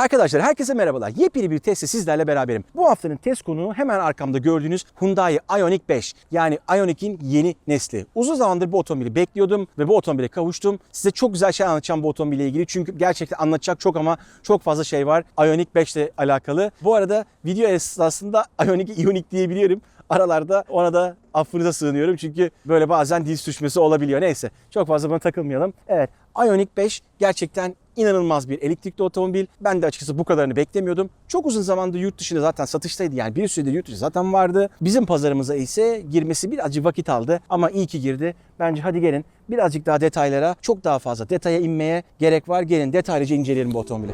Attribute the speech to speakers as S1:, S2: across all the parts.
S1: Arkadaşlar herkese merhabalar. Yepyeni bir testte sizlerle beraberim. Bu haftanın test konuğu hemen arkamda gördüğünüz Hyundai Ioniq 5. Yani Ioniq'in yeni nesli. Uzun zamandır bu otomobili bekliyordum ve bu otomobile kavuştum. Size çok güzel şey anlatacağım bu otomobille ilgili. Çünkü gerçekten anlatacak çok ama çok fazla şey var. Ioniq 5 ile alakalı. Bu arada video esnasında Ioniq Ioniq diyebiliyorum. Aralarda ona da affınıza sığınıyorum çünkü böyle bazen dil sürçmesi olabiliyor. Neyse çok fazla buna takılmayalım. Evet Ioniq 5 gerçekten inanılmaz bir elektrikli otomobil. Ben de açıkçası bu kadarını beklemiyordum. Çok uzun zamandır yurt dışında zaten satıştaydı. Yani bir süredir yurt dışı zaten vardı. Bizim pazarımıza ise girmesi birazcık vakit aldı. Ama iyi ki girdi. Bence hadi gelin birazcık daha detaylara, çok daha fazla detaya inmeye gerek var. Gelin detaylıca inceleyelim bu otomobili.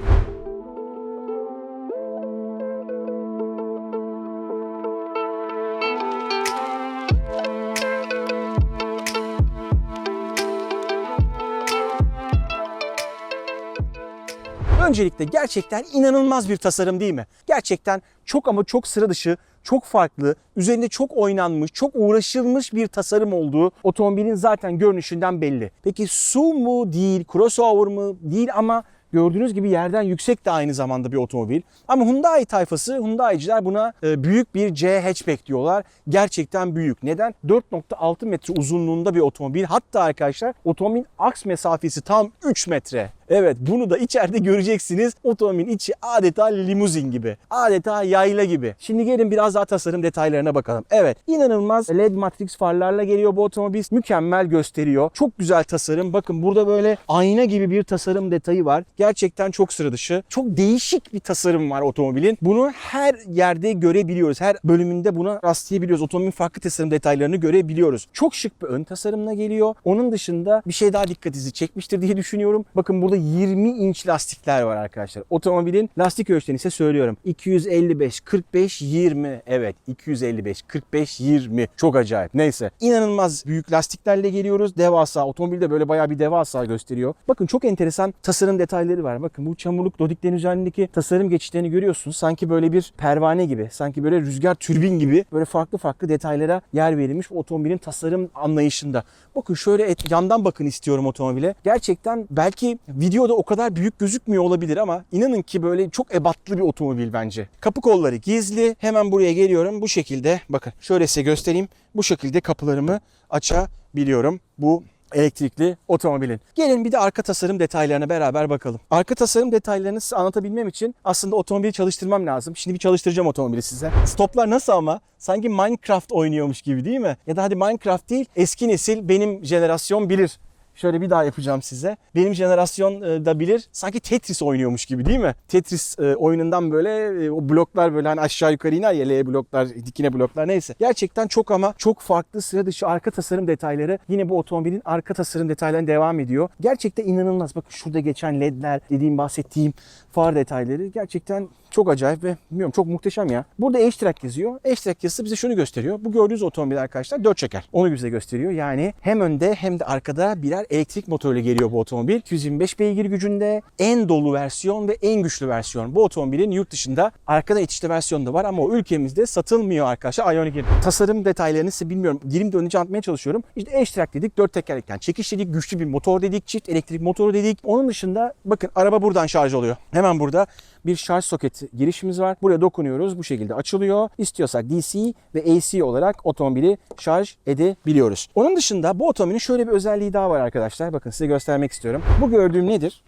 S1: Öncelikle gerçekten inanılmaz bir tasarım değil mi? Gerçekten çok ama çok sıra dışı, çok farklı, üzerinde çok oynanmış, çok uğraşılmış bir tasarım olduğu otomobilin zaten görünüşünden belli. Peki su mu değil, crossover mı değil ama Gördüğünüz gibi yerden yüksek de aynı zamanda bir otomobil. Ama Hyundai tayfası, Hyundai'ciler buna e, büyük bir C hatchback diyorlar. Gerçekten büyük. Neden? 4.6 metre uzunluğunda bir otomobil. Hatta arkadaşlar otomobilin aks mesafesi tam 3 metre. Evet bunu da içeride göreceksiniz. Otomobilin içi adeta limuzin gibi. Adeta yayla gibi. Şimdi gelin biraz daha tasarım detaylarına bakalım. Evet inanılmaz LED matrix farlarla geliyor bu otomobil. Mükemmel gösteriyor. Çok güzel tasarım. Bakın burada böyle ayna gibi bir tasarım detayı var. Gerçekten çok sıra dışı. Çok değişik bir tasarım var otomobilin. Bunu her yerde görebiliyoruz. Her bölümünde buna rastlayabiliyoruz. Otomobilin farklı tasarım detaylarını görebiliyoruz. Çok şık bir ön tasarımla geliyor. Onun dışında bir şey daha dikkatinizi çekmiştir diye düşünüyorum. Bakın burada 20 inç lastikler var arkadaşlar. Otomobilin lastik ölçülerini ise söylüyorum. 255, 45, 20. Evet 255, 45, 20. Çok acayip. Neyse. İnanılmaz büyük lastiklerle geliyoruz. Devasa. Otomobilde böyle bayağı bir devasa gösteriyor. Bakın çok enteresan tasarım detayları var. Bakın bu çamurluk dodiklerin üzerindeki tasarım geçişlerini görüyorsunuz. Sanki böyle bir pervane gibi. Sanki böyle rüzgar türbin gibi. Böyle farklı farklı detaylara yer verilmiş otomobilin tasarım anlayışında. Bakın şöyle et, yandan bakın istiyorum otomobile. Gerçekten belki videoda o kadar büyük gözükmüyor olabilir ama inanın ki böyle çok ebatlı bir otomobil bence. Kapı kolları gizli. Hemen buraya geliyorum. Bu şekilde bakın şöyle size göstereyim. Bu şekilde kapılarımı açabiliyorum. Bu elektrikli otomobilin. Gelin bir de arka tasarım detaylarına beraber bakalım. Arka tasarım detaylarını size anlatabilmem için aslında otomobili çalıştırmam lazım. Şimdi bir çalıştıracağım otomobili size. Stoplar nasıl ama? Sanki Minecraft oynuyormuş gibi değil mi? Ya da hadi Minecraft değil eski nesil benim jenerasyon bilir. Şöyle bir daha yapacağım size. Benim jenerasyon e, da bilir. Sanki Tetris oynuyormuş gibi değil mi? Tetris e, oyunundan böyle e, o bloklar böyle hani aşağı yukarı iner ya L bloklar, dikine bloklar neyse. Gerçekten çok ama çok farklı sıra dışı arka tasarım detayları. Yine bu otomobilin arka tasarım detaylarına devam ediyor. Gerçekten inanılmaz. Bakın şurada geçen ledler, dediğim bahsettiğim far detayları gerçekten çok acayip ve bilmiyorum çok muhteşem ya. Burada H-Track yazıyor. H-Track yazısı bize şunu gösteriyor. Bu gördüğünüz otomobil arkadaşlar 4 çeker. Onu bize gösteriyor. Yani hem önde hem de arkada birer elektrik motoruyla geliyor bu otomobil. 225 beygir gücünde en dolu versiyon ve en güçlü versiyon. Bu otomobilin yurt dışında arkada itişli versiyonu da var ama o ülkemizde satılmıyor arkadaşlar. Ioniq'in tasarım detaylarını size bilmiyorum. Dilim dönünce anlatmaya çalışıyorum. İşte H-Track dedik, 4 tekerlekten çekiş dedik, güçlü bir motor dedik, çift elektrik motoru dedik. Onun dışında bakın araba buradan şarj oluyor. Hemen burada bir şarj soketi girişimiz var. Buraya dokunuyoruz. Bu şekilde açılıyor. İstiyorsak DC ve AC olarak otomobili şarj edebiliyoruz. Onun dışında bu otomobilin şöyle bir özelliği daha var arkadaşlar. Bakın size göstermek istiyorum. Bu gördüğüm nedir?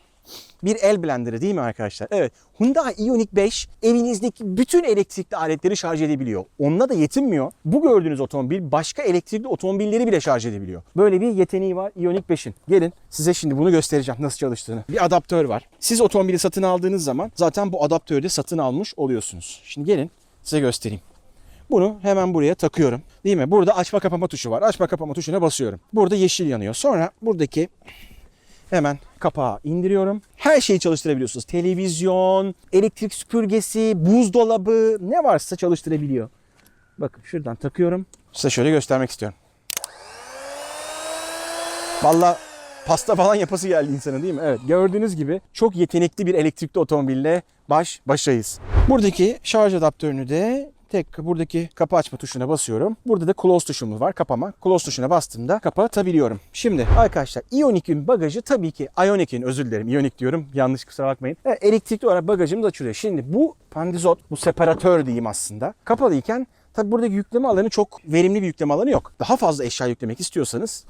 S1: Bir el blenderı değil mi arkadaşlar? Evet. Hyundai Ioniq 5 evinizdeki bütün elektrikli aletleri şarj edebiliyor. Onunla da yetinmiyor. Bu gördüğünüz otomobil başka elektrikli otomobilleri bile şarj edebiliyor. Böyle bir yeteneği var Ioniq 5'in. Gelin size şimdi bunu göstereceğim nasıl çalıştığını. Bir adaptör var. Siz otomobili satın aldığınız zaman zaten bu adaptörü de satın almış oluyorsunuz. Şimdi gelin size göstereyim. Bunu hemen buraya takıyorum. Değil mi? Burada açma kapama tuşu var. Açma kapama tuşuna basıyorum. Burada yeşil yanıyor. Sonra buradaki Hemen kapağı indiriyorum. Her şeyi çalıştırabiliyorsunuz. Televizyon, elektrik süpürgesi, buzdolabı ne varsa çalıştırabiliyor. Bakın şuradan takıyorum. Size şöyle göstermek istiyorum. Valla pasta falan yapası geldi insanın değil mi? Evet gördüğünüz gibi çok yetenekli bir elektrikli otomobille baş başayız. Buradaki şarj adaptörünü de tek buradaki kapı açma tuşuna basıyorum. Burada da close tuşumuz var kapama. Close tuşuna bastığımda kapatabiliyorum. Şimdi arkadaşlar Ionic'in bagajı tabii ki Ionic'in özür dilerim. Ionic diyorum. Yanlış kusura bakmayın. Evet, elektrikli olarak bagajımız açılıyor. Şimdi bu pandizot, bu separatör diyeyim aslında. Kapalıyken tabii buradaki yükleme alanı çok verimli bir yükleme alanı yok. Daha fazla eşya yüklemek istiyorsanız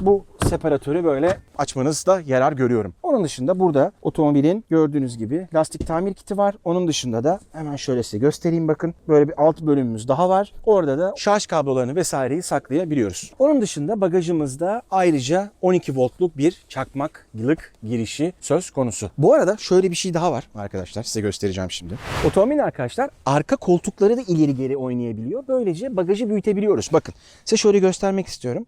S1: bu separatörü böyle açmanızda yarar görüyorum. Onun dışında burada otomobilin gördüğünüz gibi lastik tamir kiti var. Onun dışında da hemen şöyle size göstereyim bakın. Böyle bir alt bölümümüz daha var. Orada da şarj kablolarını vesaireyi saklayabiliyoruz. Onun dışında bagajımızda ayrıca 12 voltluk bir çakmaklık girişi söz konusu. Bu arada şöyle bir şey daha var arkadaşlar size göstereceğim şimdi. Otomobil arkadaşlar arka koltukları da ileri geri oynayabiliyor. Böylece bagajı büyütebiliyoruz. Bakın size şöyle göstermek istiyorum.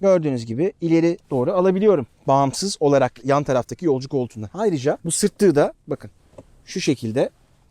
S1: Gördüğünüz gibi ileri doğru alabiliyorum. Bağımsız olarak yan taraftaki yolcu koltuğundan. Ayrıca bu sırtlığı da bakın şu şekilde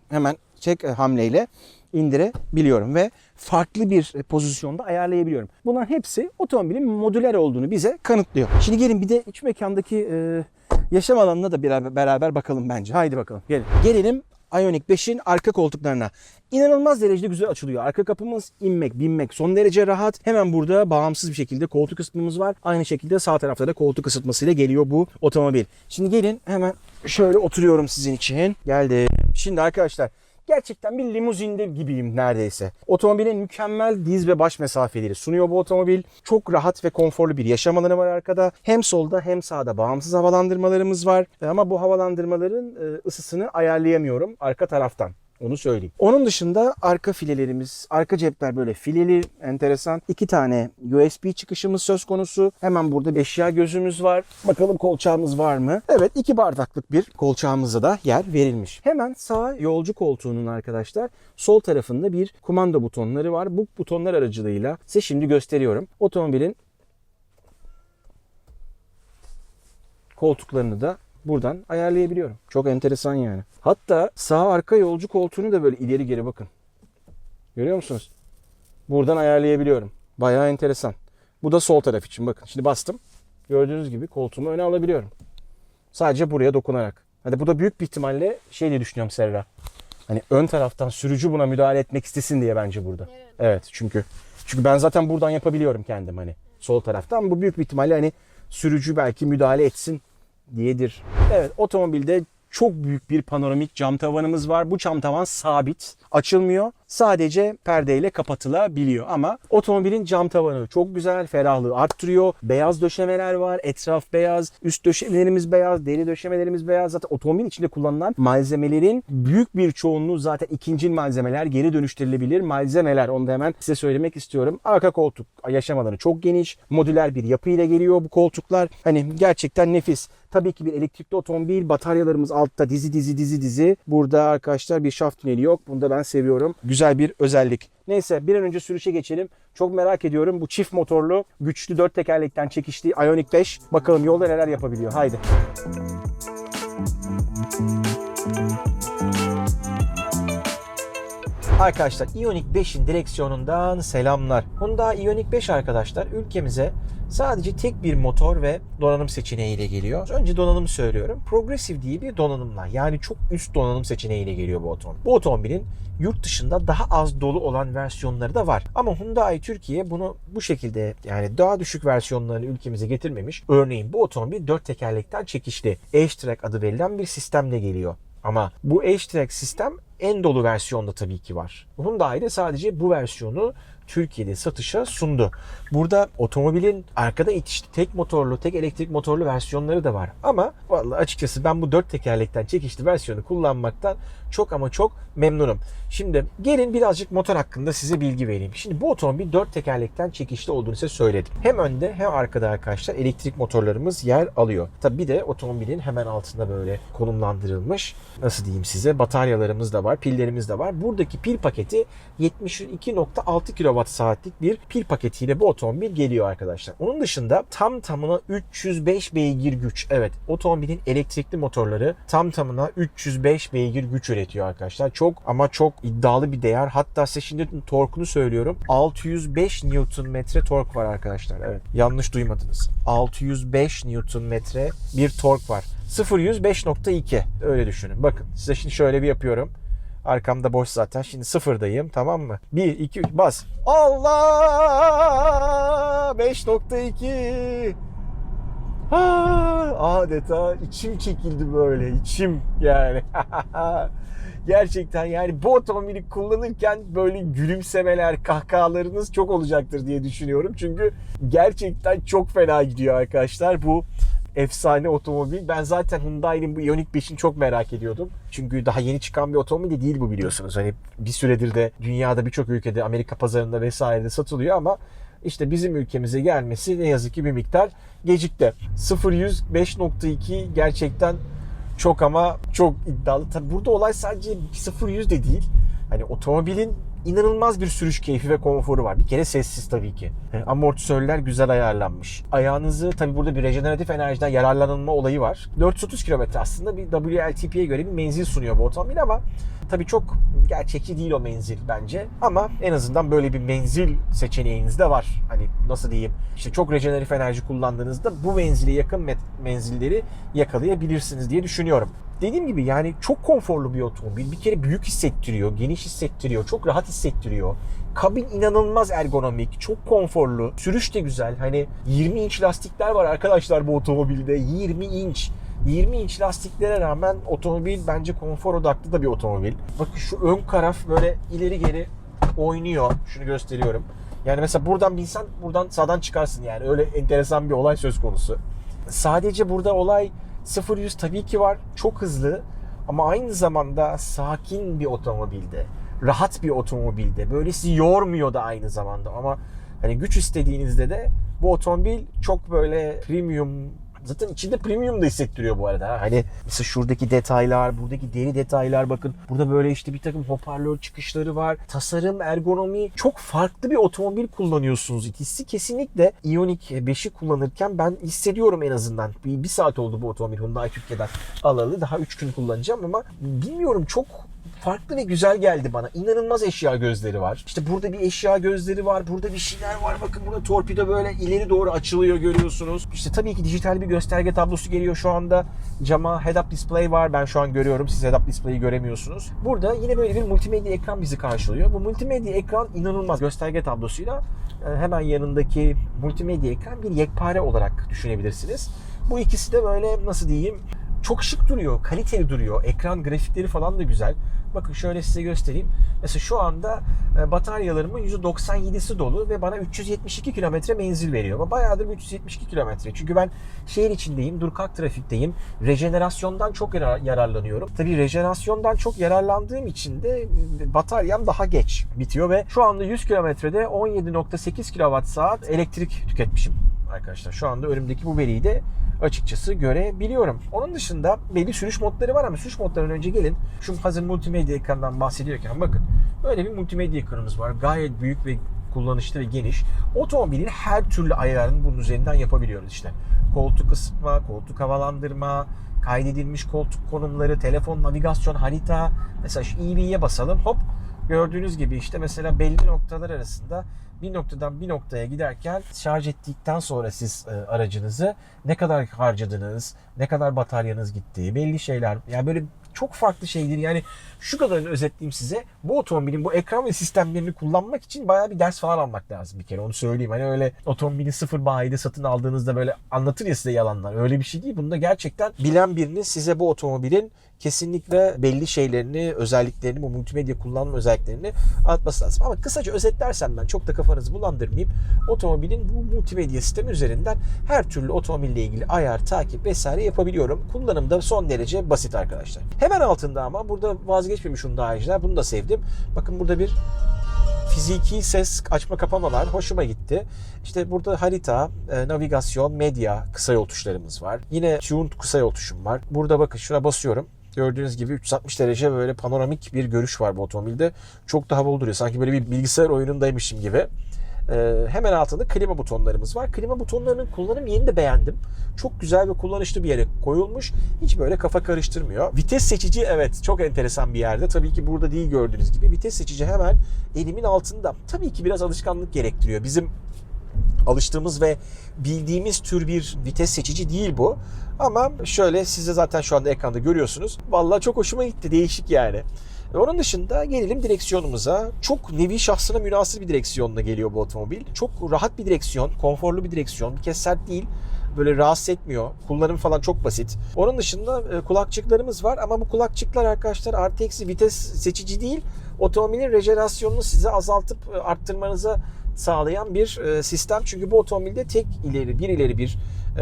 S1: hemen çek hamleyle indirebiliyorum ve farklı bir pozisyonda ayarlayabiliyorum. Bunların hepsi otomobilin modüler olduğunu bize kanıtlıyor. Şimdi gelin bir de iç mekandaki e, yaşam alanına da beraber, beraber bakalım bence. Haydi bakalım gelin. Gelelim Ioniq 5'in arka koltuklarına. İnanılmaz derecede güzel açılıyor. Arka kapımız inmek, binmek son derece rahat. Hemen burada bağımsız bir şekilde koltuk ısıtmamız var. Aynı şekilde sağ tarafta da koltuk ısıtmasıyla geliyor bu otomobil. Şimdi gelin hemen şöyle oturuyorum sizin için. Geldim. Şimdi arkadaşlar Gerçekten bir limuzinde gibiyim neredeyse. Otomobilin mükemmel diz ve baş mesafeleri sunuyor bu otomobil. Çok rahat ve konforlu bir yaşam alanı var arkada. Hem solda hem sağda bağımsız havalandırmalarımız var. Ama bu havalandırmaların e, ısısını ayarlayamıyorum arka taraftan. Onu söyleyeyim. Onun dışında arka filelerimiz, arka cepler böyle fileli, enteresan. İki tane USB çıkışımız söz konusu. Hemen burada bir eşya gözümüz var. Bakalım kolçağımız var mı? Evet iki bardaklık bir kolçağımıza da yer verilmiş. Hemen sağ yolcu koltuğunun arkadaşlar sol tarafında bir kumanda butonları var. Bu butonlar aracılığıyla size şimdi gösteriyorum. Otomobilin koltuklarını da buradan ayarlayabiliyorum. Çok enteresan yani. Hatta sağ arka yolcu koltuğunu da böyle ileri geri bakın. Görüyor musunuz? Buradan ayarlayabiliyorum. Bayağı enteresan. Bu da sol taraf için bakın. Şimdi bastım. Gördüğünüz gibi koltuğumu öne alabiliyorum. Sadece buraya dokunarak. Hadi bu da büyük bir ihtimalle şey diye düşünüyorum Serra. Hani ön taraftan sürücü buna müdahale etmek istesin diye bence burada.
S2: Evet.
S1: Evet çünkü çünkü ben zaten buradan yapabiliyorum kendim hani sol taraftan. Bu büyük bir ihtimalle hani sürücü belki müdahale etsin diyedir. Evet otomobilde çok büyük bir panoramik cam tavanımız var. Bu cam tavan sabit, açılmıyor. Sadece perdeyle kapatılabiliyor ama otomobilin cam tavanı çok güzel, ferahlığı arttırıyor. Beyaz döşemeler var, etraf beyaz, üst döşemelerimiz beyaz, deri döşemelerimiz beyaz. Zaten otomobil içinde kullanılan malzemelerin büyük bir çoğunluğu zaten ikinci malzemeler, geri dönüştürülebilir malzemeler. Onu da hemen size söylemek istiyorum. Arka koltuk yaşam alanı çok geniş, modüler bir yapıyla geliyor bu koltuklar. Hani gerçekten nefis. Tabii ki bir elektrikli otomobil. Bataryalarımız altta dizi dizi dizi dizi. Burada arkadaşlar bir şaft tüneli yok. Bunu da ben seviyorum. Güzel bir özellik. Neyse bir an önce sürüşe geçelim. Çok merak ediyorum bu çift motorlu, güçlü dört tekerlekten çekişli Ioniq 5. Bakalım yolda neler yapabiliyor. Haydi. Arkadaşlar Ioniq 5'in direksiyonundan selamlar. Hyundai Ioniq 5 arkadaşlar ülkemize sadece tek bir motor ve donanım seçeneğiyle geliyor. Önce donanım söylüyorum. Progressive diye bir donanımla yani çok üst donanım seçeneğiyle geliyor bu otomobil. Bu otomobilin yurt dışında daha az dolu olan versiyonları da var. Ama Hyundai Türkiye bunu bu şekilde yani daha düşük versiyonlarını ülkemize getirmemiş. Örneğin bu otomobil 4 tekerlekten çekişli H-Track adı verilen bir sistemle geliyor. Ama bu H-Track sistem en dolu versiyonda tabii ki var. Hyundai de sadece bu versiyonu Türkiye'de satışa sundu. Burada otomobilin arkada itişli tek motorlu, tek elektrik motorlu versiyonları da var. Ama vallahi açıkçası ben bu dört tekerlekten çekişli versiyonu kullanmaktan çok ama çok memnunum. Şimdi gelin birazcık motor hakkında size bilgi vereyim. Şimdi bu otomobil dört tekerlekten çekişli olduğunu size söyledim. Hem önde hem arkada arkadaşlar elektrik motorlarımız yer alıyor. Tabi bir de otomobilin hemen altında böyle konumlandırılmış nasıl diyeyim size bataryalarımız da var, pillerimiz de var. Buradaki pil paketi 72.6 kWh saatlik bir pil paketiyle bu otomobil geliyor arkadaşlar. Onun dışında tam tamına 305 beygir güç. Evet otomobilin elektrikli motorları tam tamına 305 beygir güç üretiyor arkadaşlar. Çok ama çok iddialı bir değer. Hatta size şimdi torkunu söylüyorum. 605 Nm tork var arkadaşlar. Evet yanlış duymadınız. 605 Nm bir tork var. 0 100 5.2 öyle düşünün. Bakın size şimdi şöyle bir yapıyorum.
S2: Arkamda boş zaten. Şimdi sıfırdayım tamam mı? 1, 2, 3 bas. Allah! 5.2 Ha, adeta içim çekildi böyle içim yani. Gerçekten yani bu otomobili kullanırken böyle gülümsemeler, kahkahalarınız çok olacaktır diye düşünüyorum. Çünkü gerçekten çok fena gidiyor arkadaşlar bu efsane otomobil. Ben zaten Hyundai'nin bu Ioniq 5'ini çok merak ediyordum. Çünkü daha yeni çıkan bir otomobil de değil bu biliyorsunuz. Hani bir süredir de dünyada birçok ülkede Amerika pazarında vesairede satılıyor ama işte bizim ülkemize gelmesi ne yazık ki bir miktar gecikti. 0-100 5.2 gerçekten çok ama çok iddialı. Tabi burada olay sadece 0-100 de değil. Hani otomobilin inanılmaz bir sürüş keyfi ve konforu var. Bir kere sessiz tabii ki. Amortisörler güzel ayarlanmış. Ayağınızı tabii burada bir rejeneratif enerjiden yararlanılma olayı var. 430 km aslında bir WLTP'ye göre bir menzil sunuyor bu otomobil ama tabii çok gerçekçi değil o menzil bence. Ama en azından böyle bir menzil seçeneğiniz de var. Hani nasıl diyeyim işte çok rejeneratif enerji kullandığınızda bu menzile yakın menzilleri yakalayabilirsiniz diye düşünüyorum. Dediğim gibi yani çok konforlu bir otomobil. Bir kere büyük hissettiriyor, geniş hissettiriyor, çok rahat hissettiriyor. Kabin inanılmaz ergonomik, çok konforlu. Sürüş de güzel. Hani 20 inç lastikler var arkadaşlar bu otomobilde. 20 inç. 20 inç lastiklere rağmen otomobil bence konfor odaklı da bir otomobil. Bakın şu ön taraf böyle ileri geri oynuyor. Şunu gösteriyorum. Yani mesela buradan binsen buradan sağdan çıkarsın yani. Öyle enteresan bir olay söz konusu. Sadece burada olay 0-100 tabii ki var. Çok hızlı ama aynı zamanda sakin bir otomobilde. Rahat bir otomobilde. Böyle yormuyor da aynı zamanda ama hani güç istediğinizde de bu otomobil çok böyle premium Zaten içinde premium da hissettiriyor bu arada. ha. Hani mesela şuradaki detaylar, buradaki deri detaylar bakın. Burada böyle işte bir takım hoparlör çıkışları var. Tasarım, ergonomi çok farklı bir otomobil kullanıyorsunuz. Hissi kesinlikle Ioniq 5'i kullanırken ben hissediyorum en azından. Bir, bir saat oldu bu otomobil Hyundai Türkiye'den alalı. Daha 3 gün kullanacağım ama bilmiyorum çok farklı ve güzel geldi bana. İnanılmaz eşya gözleri var. İşte burada bir eşya gözleri var. Burada bir şeyler var. Bakın burada torpido böyle ileri doğru açılıyor görüyorsunuz. İşte tabii ki dijital bir gösterge tablosu geliyor şu anda. Cama head-up display var. Ben şu an görüyorum. Siz head-up display'i göremiyorsunuz. Burada yine böyle bir multimedya ekran bizi karşılıyor. Bu multimedya ekran inanılmaz. Gösterge tablosuyla e, hemen yanındaki multimedya ekran bir yekpare olarak düşünebilirsiniz. Bu ikisi de böyle nasıl diyeyim çok şık duruyor, kaliteli duruyor. Ekran grafikleri falan da güzel. Bakın şöyle size göstereyim. Mesela şu anda e, bataryalarımın %97'si dolu ve bana 372 kilometre menzil veriyor. Ama bayağıdır bir 372 kilometre. Çünkü ben şehir içindeyim, dur kalk trafikteyim. Rejenerasyondan çok yarar- yararlanıyorum. Tabii rejenerasyondan çok yararlandığım için de e, bataryam daha geç bitiyor ve şu anda 100 kilometrede 17.8 kWh elektrik tüketmişim arkadaşlar. Şu anda önümdeki bu veriyi de açıkçası görebiliyorum. Onun dışında belli sürüş modları var ama sürüş modlarından önce gelin şu hazır multimedya ekrandan bahsediyorken bakın böyle bir multimedya ekranımız var. Gayet büyük ve kullanışlı ve geniş. Otomobilin her türlü ayarını bunun üzerinden yapabiliyoruz işte. Koltuk ısıtma, koltuk havalandırma, kaydedilmiş koltuk konumları, telefon, navigasyon, harita. Mesela şu EV'ye basalım hop gördüğünüz gibi işte mesela belli noktalar arasında bir noktadan bir noktaya giderken şarj ettikten sonra siz e, aracınızı ne kadar harcadınız, ne kadar bataryanız gitti, belli şeyler. Yani böyle çok farklı şeydir. Yani şu kadarını özetleyeyim size. Bu otomobilin bu ekran ve sistemlerini kullanmak için bayağı bir ders falan almak lazım bir kere. Onu söyleyeyim. Hani öyle otomobili sıfır bayide satın aldığınızda böyle anlatır ya size yalanlar. Öyle bir şey değil. Bunda gerçekten bilen birinin size bu otomobilin kesinlikle belli şeylerini, özelliklerini, bu multimedya kullanma özelliklerini anlatması lazım. Ama kısaca özetlersem ben çok da kafanızı bulandırmayayım. Otomobilin bu multimedya sistemi üzerinden her türlü otomobille ilgili ayar, takip vesaire yapabiliyorum. Kullanım da son derece basit arkadaşlar. Hemen altında ama burada vazgeçmemiş Hyundai'ciler. Bunu da sevdim. Bakın burada bir fiziki ses açma kapama var. Hoşuma gitti. İşte burada harita, e, navigasyon, medya kısa yol tuşlarımız var. Yine tune kısa yol tuşum var. Burada bakın şuna basıyorum. Gördüğünüz gibi 360 derece böyle panoramik bir görüş var bu otomobilde. Çok da havalı duruyor. Sanki böyle bir bilgisayar oyunundaymışım gibi. Ee, hemen altında klima butonlarımız var. Klima butonlarının kullanım yerini de beğendim. Çok güzel ve kullanışlı bir yere koyulmuş. Hiç böyle kafa karıştırmıyor. Vites seçici evet çok enteresan bir yerde. Tabii ki burada değil gördüğünüz gibi. Vites seçici hemen elimin altında. Tabii ki biraz alışkanlık gerektiriyor. Bizim alıştığımız ve bildiğimiz tür bir vites seçici değil bu. Ama şöyle size zaten şu anda ekranda görüyorsunuz. Vallahi çok hoşuma gitti. Değişik yani. E, Onun dışında gelelim direksiyonumuza. Çok nevi şahsına münasır bir direksiyonla geliyor bu otomobil. Çok rahat bir direksiyon, konforlu bir direksiyon. Bir kez sert değil. Böyle rahatsız etmiyor. Kullanım falan çok basit. Onun dışında e, kulakçıklarımız var ama bu kulakçıklar arkadaşlar artı eksi vites seçici değil. Otomobilin rejenerasyonunu size azaltıp e, arttırmanıza sağlayan bir sistem. Çünkü bu otomobilde tek ileri bir ileri bir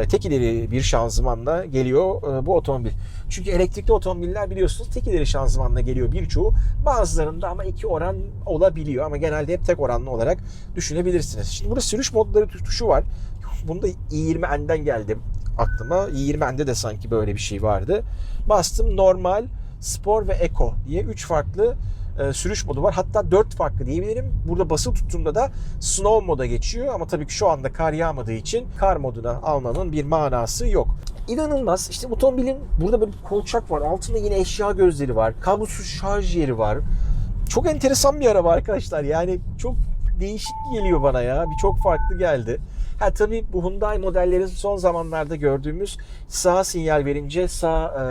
S2: tek ileri bir şanzımanla geliyor e, bu otomobil. Çünkü elektrikli otomobiller biliyorsunuz tek ileri şanzımanla geliyor birçoğu. Bazılarında ama iki oran olabiliyor ama genelde hep tek oranlı olarak düşünebilirsiniz. Şimdi burada sürüş modları tuşu var. Bunda i20n'den geldim aklıma. i20n'de de sanki böyle bir şey vardı. Bastım normal, spor ve eco diye 3 farklı e, sürüş modu var. Hatta 4 farklı diyebilirim. Burada basılı tuttuğumda da snow moda geçiyor ama tabii ki şu anda kar yağmadığı için kar moduna almanın bir manası yok. İnanılmaz. İşte otomobilin burada böyle bir kolçak var. Altında yine eşya gözleri var. Kablosuz şarj yeri var. Çok enteresan bir araba arkadaşlar. Yani çok değişik geliyor bana ya. Bir çok farklı geldi. Ha tabii bu Hyundai modellerin son zamanlarda gördüğümüz sağ sinyal verince sağ e,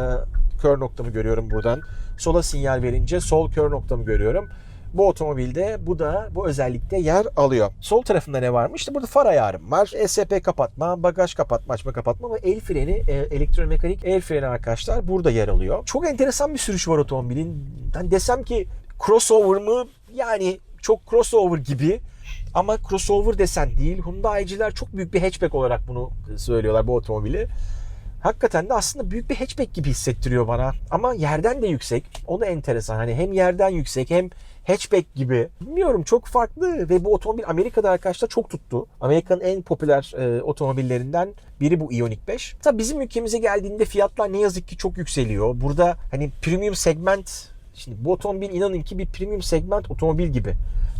S2: kör noktamı görüyorum buradan. Sola sinyal verince sol kör noktamı görüyorum. Bu otomobilde bu da bu özellikte yer alıyor. Sol tarafında ne varmış? İşte burada far ayarım var. ESP kapatma, bagaj kapatma, açma kapatma ve el freni, e, elektromekanik el freni arkadaşlar burada yer alıyor. Çok enteresan bir sürüş var otomobilin. Ben desem ki crossover mı? Yani çok crossover gibi. Ama crossover desen değil. Hyundai'ciler çok büyük bir hatchback olarak bunu söylüyorlar bu otomobili. Hakikaten de aslında büyük bir hatchback gibi hissettiriyor bana. Ama yerden de yüksek. O da enteresan. Hani hem yerden yüksek hem hatchback gibi. Bilmiyorum çok farklı ve bu otomobil Amerika'da arkadaşlar çok tuttu. Amerika'nın en popüler e, otomobillerinden biri bu Ioniq 5. Tabii bizim ülkemize geldiğinde fiyatlar ne yazık ki çok yükseliyor. Burada hani premium segment Şimdi bu otomobil inanın ki bir premium segment otomobil gibi.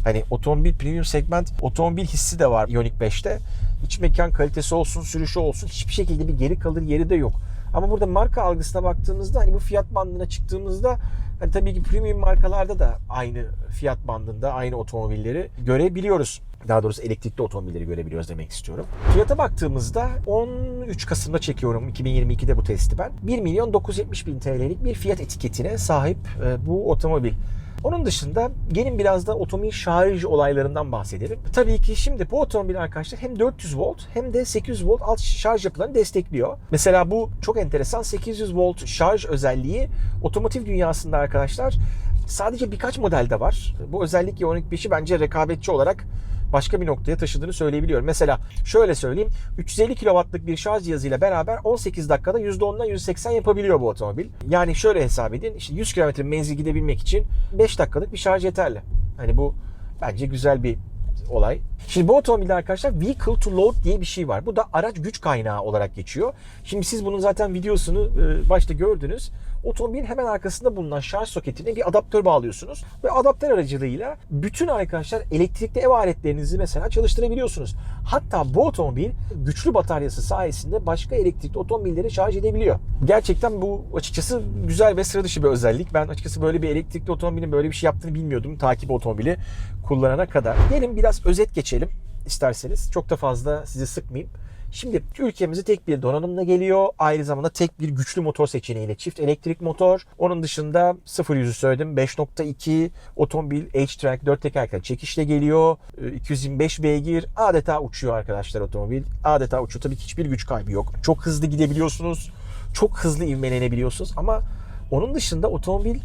S2: Hani otomobil premium segment otomobil hissi de var Ioniq 5'te. İç mekan kalitesi olsun, sürüşü olsun hiçbir şekilde bir geri kalır yeri de yok. Ama burada marka algısına baktığımızda hani bu fiyat bandına çıktığımızda hani tabii ki premium markalarda da aynı fiyat bandında aynı otomobilleri görebiliyoruz. Daha doğrusu elektrikli otomobilleri görebiliyoruz demek istiyorum. Fiyata baktığımızda 13 Kasım'da çekiyorum 2022'de bu testi ben. 1 milyon 970 bin TL'lik bir fiyat etiketine sahip e, bu otomobil. Onun dışında gelin biraz da otomobil şarj olaylarından bahsedelim. Tabii ki şimdi bu otomobil arkadaşlar hem 400 volt hem de 800 volt alt şarj yapılarını destekliyor. Mesela bu çok enteresan 800 volt şarj özelliği otomotiv dünyasında arkadaşlar sadece birkaç modelde var. Bu özellik Ioniq 5'i bence rekabetçi olarak başka bir noktaya taşıdığını söyleyebiliyorum. Mesela şöyle söyleyeyim 350 kW'lık bir şarj cihazıyla beraber 18 dakikada %10'dan %80 yapabiliyor bu otomobil. Yani şöyle hesap edin işte 100 km menzil gidebilmek için 5 dakikalık bir şarj yeterli. Hani bu bence güzel bir olay. Şimdi bu otomobilde arkadaşlar vehicle to load diye bir şey var. Bu da araç güç kaynağı olarak geçiyor. Şimdi siz bunun zaten videosunu e, başta gördünüz. Otomobilin hemen arkasında bulunan şarj soketine bir adaptör bağlıyorsunuz. Ve adaptör aracılığıyla bütün arkadaşlar elektrikli ev aletlerinizi mesela çalıştırabiliyorsunuz. Hatta bu otomobil güçlü bataryası sayesinde başka elektrikli otomobilleri şarj edebiliyor. Gerçekten bu açıkçası güzel ve sıra dışı bir özellik. Ben açıkçası böyle bir elektrikli otomobilin böyle bir şey yaptığını bilmiyordum. Takip otomobili kullanana kadar. Gelin biraz özet geçelim isterseniz. Çok da fazla sizi sıkmayayım. Şimdi ülkemize tek bir donanımla geliyor. Aynı zamanda tek bir güçlü motor seçeneğiyle çift elektrik motor. Onun dışında 0 yüzü söyledim. 5.2 otomobil H-Track 4 tekerlekli çekişle geliyor. Ee, 225 beygir. Adeta uçuyor arkadaşlar otomobil. Adeta uçuyor. Tabii ki hiçbir güç kaybı yok. Çok hızlı gidebiliyorsunuz. Çok hızlı ivmelenebiliyorsunuz ama onun dışında otomobil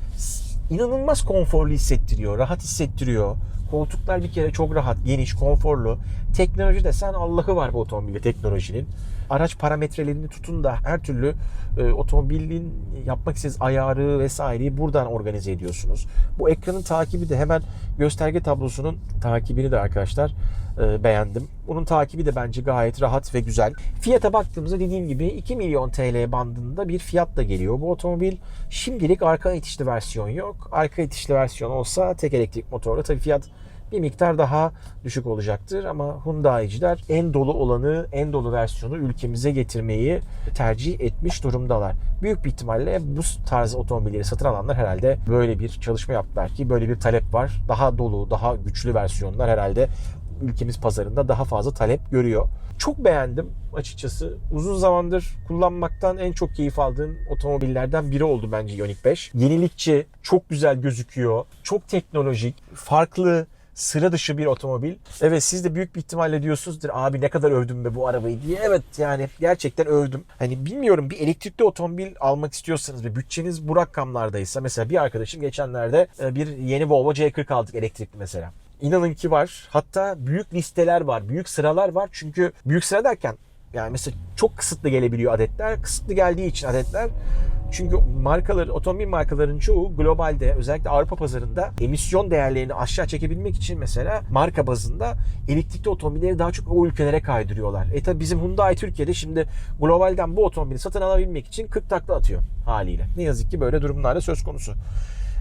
S2: inanılmaz konforlu hissettiriyor, rahat hissettiriyor. Koltuklar bir kere çok rahat, geniş, konforlu. Teknoloji desen Allah'ı var bu otomobilde teknolojinin. Araç parametrelerini tutun da her türlü e, otomobilin yapmak istediğiniz ayarı vesaireyi buradan organize ediyorsunuz. Bu ekranın takibi de hemen gösterge tablosunun takibini de arkadaşlar e, beğendim. Bunun takibi de bence gayet rahat ve güzel. Fiyata baktığımızda dediğim gibi 2 milyon TL bandında bir fiyatla geliyor bu otomobil. Şimdilik arka itişli versiyon yok. Arka itişli versiyon olsa tek elektrik motorla tabii fiyat bir miktar daha düşük olacaktır ama Hyundai'ciler en dolu olanı, en dolu versiyonu ülkemize getirmeyi tercih etmiş durumdalar. Büyük bir ihtimalle bu tarz otomobilleri satın alanlar herhalde böyle bir çalışma yaptılar ki böyle bir talep var. Daha dolu, daha güçlü versiyonlar herhalde ülkemiz pazarında daha fazla talep görüyor. Çok beğendim açıkçası. Uzun zamandır kullanmaktan en çok keyif aldığım otomobillerden biri oldu bence Ioniq 5. Yenilikçi, çok güzel gözüküyor, çok teknolojik, farklı, sıra dışı bir otomobil. Evet siz de büyük bir ihtimalle diyorsunuzdur abi ne kadar övdüm be bu arabayı diye. Evet yani gerçekten övdüm. Hani bilmiyorum bir elektrikli otomobil almak istiyorsanız ve bütçeniz bu rakamlardaysa mesela bir arkadaşım geçenlerde e, bir yeni Volvo C40 aldık elektrikli mesela. İnanın ki var. Hatta büyük listeler var, büyük sıralar var. Çünkü büyük sıra derken yani mesela çok kısıtlı gelebiliyor adetler. Kısıtlı geldiği için adetler çünkü markalar, otomobil markalarının çoğu globalde özellikle Avrupa pazarında emisyon değerlerini aşağı çekebilmek için mesela marka bazında elektrikli otomobilleri daha çok o ülkelere kaydırıyorlar. E tabi bizim Hyundai Türkiye'de şimdi globalden bu otomobili satın alabilmek için 40 takla atıyor haliyle. Ne yazık ki böyle durumlarda söz konusu.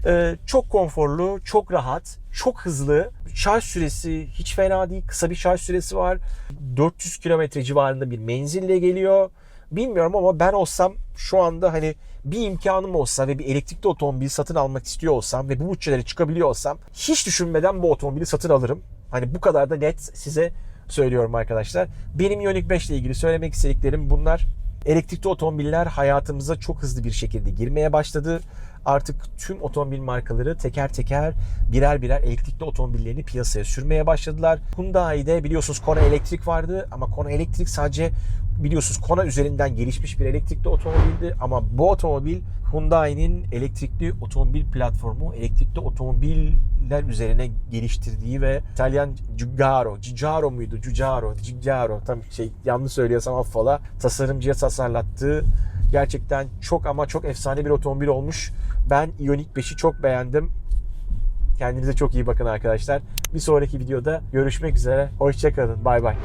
S2: Ee, çok konforlu, çok rahat, çok hızlı. Şarj süresi hiç fena değil. Kısa bir şarj süresi var. 400 kilometre civarında bir menzille geliyor. Bilmiyorum ama ben olsam şu anda hani bir imkanım olsa ve bir elektrikli otomobil satın almak istiyor olsam ve bu bütçelere çıkabiliyor olsam hiç düşünmeden bu otomobili satın alırım. Hani bu kadar da net size söylüyorum arkadaşlar. Benim Ioniq 5 ile ilgili söylemek istediklerim bunlar. Elektrikli otomobiller hayatımıza çok hızlı bir şekilde girmeye başladı. Artık tüm otomobil markaları teker teker birer birer elektrikli otomobillerini piyasaya sürmeye başladılar. Hyundai'de biliyorsunuz Kona Elektrik vardı ama Kona Elektrik sadece biliyorsunuz Kona üzerinden gelişmiş bir elektrikli otomobildi ama bu otomobil Hyundai'nin elektrikli otomobil platformu, elektrikli otomobiller üzerine geliştirdiği ve İtalyan Giugiaro, Giugiaro muydu? Giugiaro, Giugiaro tam şey yanlış söylüyorsam affola tasarımcıya tasarlattığı gerçekten çok ama çok efsane bir otomobil olmuş. Ben Ioniq 5'i çok beğendim. Kendinize çok iyi bakın arkadaşlar. Bir sonraki videoda görüşmek üzere. Hoşçakalın. Bay bay.